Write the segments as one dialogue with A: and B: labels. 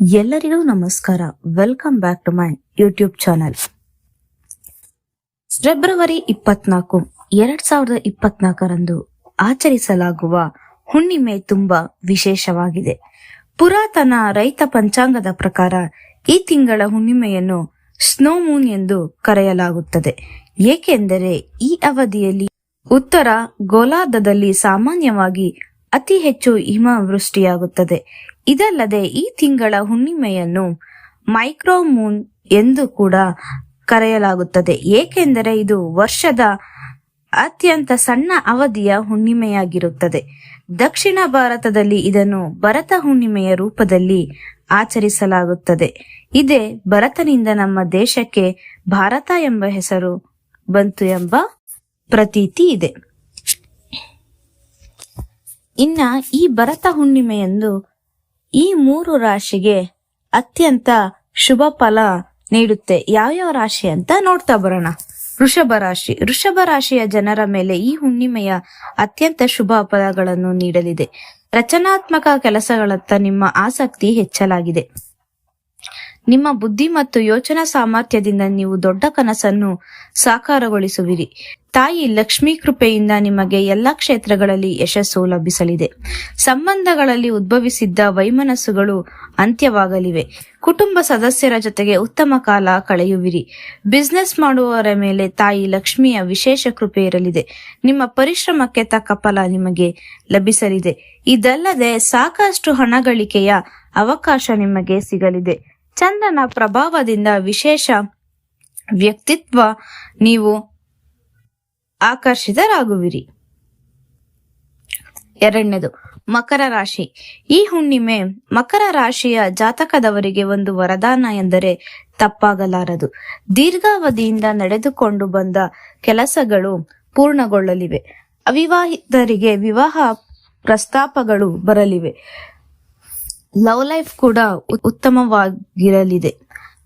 A: ಎಲ್ಲರಿಗೂ ನಮಸ್ಕಾರ. Welcome back to my YouTube channel February ಇಪ್ಪತ್ನಾಲ್ಕು, ಎರಡ್ ಸಾವಿರದ ಇಪ್ಪತ್ನಾಲ್ಕರಂದು ಆಚರಿಸಲಾಗುವ ಹುಣ್ಣಿಮೆ ತುಂಬಾ ವಿಶೇಷವಾಗಿದೆ. ಪುರಾತನ ರೈತ ಪಂಚಾಂಗದ ಪ್ರಕಾರ ಈ ತಿಂಗಳ ಹುಣ್ಣಿಮೆಯನ್ನು ಸ್ನೋ ಮೂನ್ ಎಂದು ಕರೆಯಲಾಗುತ್ತದೆ. ಏಕೆಂದರೆ ಈ ಅವಧಿಯಲ್ಲಿ ಉತ್ತರ ಗೋಲಾರ್ಧದಲ್ಲಿ ಸಾಮಾನ್ಯವಾಗಿ ಅತಿ ಹೆಚ್ಚು ಹಿಮವೃಷ್ಟಿಯಾಗುತ್ತದೆ. ಇದಲ್ಲದೆ ಈ ತಿಂಗಳ ಹುಣ್ಣಿಮೆಯನ್ನು ಮೈಕ್ರೋ ಮೂನ್ ಎಂದು ಕೂಡ ಕರೆಯಲಾಗುತ್ತದೆ. ಏಕೆಂದರೆ ಇದು ವರ್ಷದ ಅತ್ಯಂತ ಸಣ್ಣ ಅವಧಿಯ ಹುಣ್ಣಿಮೆಯಾಗಿರುತ್ತದೆ. ದಕ್ಷಿಣ ಭಾರತದಲ್ಲಿ ಇದನ್ನು ಭರತ ಹುಣ್ಣಿಮೆಯ ರೂಪದಲ್ಲಿ ಆಚರಿಸಲಾಗುತ್ತದೆ. ಇದೇ ಭರತನಿಂದ ನಮ್ಮ ದೇಶಕ್ಕೆ ಭಾರತ ಎಂಬ ಹೆಸರು ಬಂತು ಎಂಬ ಪ್ರತೀತಿ ಇದೆ. ಇನ್ನ ಈ ಭರತ ಹುಣ್ಣಿಮೆಯಂದು ಈ ಮೂರು ರಾಶಿಗೆ ಅತ್ಯಂತ ಶುಭ ಫಲ ನೀಡುತ್ತೆ. ಯಾವ್ಯಾವ ರಾಶಿ ಅಂತ ನೋಡ್ತಾ ಬರೋಣ. ವೃಷಭ ರಾಶಿ. ವೃಷಭ ರಾಶಿಯ ಜನರ ಮೇಲೆ ಈ ಹುಣ್ಣಿಮೆಯ ಅತ್ಯಂತ ಶುಭ ಫಲಗಳನ್ನು ನೀಡಲಿದೆ. ರಚನಾತ್ಮಕ ಕೆಲಸಗಳತ್ತ ನಿಮ್ಮ ಆಸಕ್ತಿ ಹೆಚ್ಚಲಾಗಿದೆ. ನಿಮ್ಮ ಬುದ್ಧಿ ಮತ್ತು ಯೋಚನಾ ಸಾಮರ್ಥ್ಯದಿಂದ ನೀವು ದೊಡ್ಡ ಕನಸನ್ನು ಸಾಕಾರಗೊಳಿಸುವಿರಿ. ತಾಯಿ ಲಕ್ಷ್ಮೀ ಕೃಪೆಯಿಂದ ನಿಮಗೆ ಎಲ್ಲಾ ಕ್ಷೇತ್ರಗಳಲ್ಲಿ ಯಶಸ್ಸು ಲಭಿಸಲಿದೆ. ಸಂಬಂಧಗಳಲ್ಲಿ ಉದ್ಭವಿಸಿದ್ದ ವೈಮನಸ್ಸುಗಳು ಅಂತ್ಯವಾಗಲಿವೆ. ಕುಟುಂಬ ಸದಸ್ಯರ ಜೊತೆಗೆ ಉತ್ತಮ ಕಾಲ ಕಳೆಯುವಿರಿ. ಬಿಸ್ನೆಸ್ ಮಾಡುವವರ ಮೇಲೆ ತಾಯಿ ಲಕ್ಷ್ಮಿಯ ವಿಶೇಷ ಕೃಪೆ ಇರಲಿದೆ. ನಿಮ್ಮ ಪರಿಶ್ರಮಕ್ಕೆ ತಕ್ಕ ಫಲ ನಿಮಗೆ ಲಭಿಸಲಿದೆ. ಇದಲ್ಲದೆ ಸಾಕಷ್ಟು ಹಣ ಗಳಿಕೆಯ ಅವಕಾಶ ನಿಮಗೆ ಸಿಗಲಿದೆ. ಚಂದ್ರನ ಪ್ರಭಾವದಿಂದ ವಿಶೇಷ ವ್ಯಕ್ತಿತ್ವ ನೀವು ಆಕರ್ಷಿತರಾಗುವಿರಿ. ಎರಡನೇದು, ಮಕರ ರಾಶಿ. ಈ ಹುಣ್ಣಿಮೆ ಮಕರ ರಾಶಿಯ ಜಾತಕದವರಿಗೆ ಒಂದು ವರದಾನ ಎಂದರೆ ತಪ್ಪಾಗಲಾರದು. ದೀರ್ಘಾವಧಿಯಿಂದ ನಡೆದುಕೊಂಡು ಬಂದ ಕೆಲಸಗಳು ಪೂರ್ಣಗೊಳ್ಳಲಿವೆ. ಅವಿವಾಹಿತರಿಗೆ ವಿವಾಹ ಪ್ರಸ್ತಾಪಗಳು ಬರಲಿವೆ. ಲವ್ ಲೈಫ್ ಕೂಡ ಉತ್ತಮವಾಗಿರಲಿದೆ.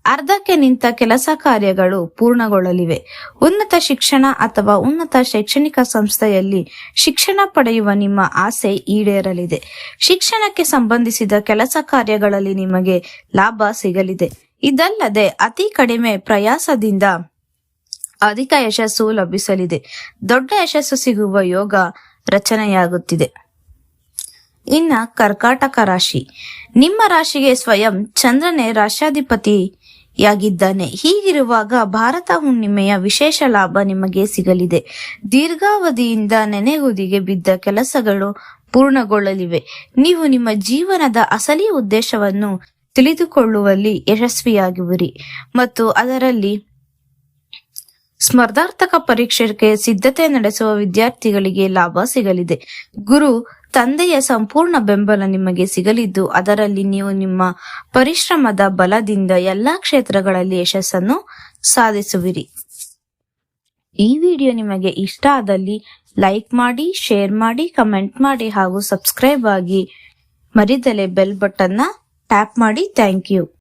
A: ಅರ್ಧಕ್ಕೆ ನಿಂತ ಕೆಲಸ ಕಾರ್ಯಗಳು ಪೂರ್ಣಗೊಳ್ಳಲಿವೆ. ಉನ್ನತ ಶಿಕ್ಷಣ ಅಥವಾ ಉನ್ನತ ಶೈಕ್ಷಣಿಕ ಸಂಸ್ಥೆಯಲ್ಲಿ ಶಿಕ್ಷಣ ಪಡೆಯುವ ನಿಮ್ಮ ಆಸೆ ಈಡೇರಲಿದೆ. ಶಿಕ್ಷಣಕ್ಕೆ ಸಂಬಂಧಿಸಿದ ಕೆಲಸ ಕಾರ್ಯಗಳಲ್ಲಿ ನಿಮಗೆ ಲಾಭ ಸಿಗಲಿದೆ. ಇದಲ್ಲದೆ ಅತಿ ಕಡಿಮೆ ಪ್ರಯಾಸದಿಂದ ಅಧಿಕ ಯಶಸ್ಸು ಲಭಿಸಲಿದೆ. ದೊಡ್ಡ ಯಶಸ್ಸು ಸಿಗುವ ಯೋಗ ರಚನೆಯಾಗುತ್ತಿದೆ. ಇನ್ನ ಕರ್ಕಾಟಕ ರಾಶಿ. ನಿಮ್ಮ ರಾಶಿಗೆ ಸ್ವಯಂ ಚಂದ್ರನೇ ರಾಶಾಧಿಪತಿಯಾಗಿದ್ದಾನೆ ಹೀಗಿರುವಾಗ ಭಾರತ ಹುಣ್ಣಿಮೆಯ ವಿಶೇಷ ಲಾಭ ನಿಮಗೆ ಸಿಗಲಿದೆ. ದೀರ್ಘಾವಧಿಯಿಂದ ನೆನೆಗುದಿಗೆ ಬಿದ್ದ ಕೆಲಸಗಳು ಪೂರ್ಣಗೊಳ್ಳಲಿವೆ. ನೀವು ನಿಮ್ಮ ಜೀವನದ ಅಸಲಿ ಉದ್ದೇಶವನ್ನು ತಿಳಿದುಕೊಳ್ಳುವಲ್ಲಿ ಯಶಸ್ವಿಯಾಗುವಿರಿ. ಮತ್ತು ಅದರಲ್ಲಿ ಸ್ಪರ್ಧಾರ್ಥಕ ಪರೀಕ್ಷೆಗೆ ಸಿದ್ಧತೆ ನಡೆಸುವ ವಿದ್ಯಾರ್ಥಿಗಳಿಗೆ ಲಾಭ ಸಿಗಲಿದೆ. ಗುರು, ತಂದೆಯ ಸಂಪೂರ್ಣ ಬೆಂಬಲ ನಿಮಗೆ ಸಿಗಲಿದ್ದು, ಅದರಲ್ಲಿ ನೀವು ನಿಮ್ಮ ಪರಿಶ್ರಮದ ಬಲದಿಂದ ಎಲ್ಲಾ ಕ್ಷೇತ್ರಗಳಲ್ಲಿ ಯಶಸ್ಸನ್ನು ಸಾಧಿಸುವಿರಿ. ಈ ವಿಡಿಯೋ ನಿಮಗೆ ಇಷ್ಟ ಆದಲ್ಲಿ ಲೈಕ್ ಮಾಡಿ, ಶೇರ್ ಮಾಡಿ, ಕಮೆಂಟ್ ಮಾಡಿ ಹಾಗೂ ಸಬ್ಸ್ಕ್ರೈಬ್ ಆಗಿ ಮರಿದಲೆ ಬೆಲ್ ಬಟನ್ನ ಟ್ಯಾಪ್ ಮಾಡಿ. Thank you.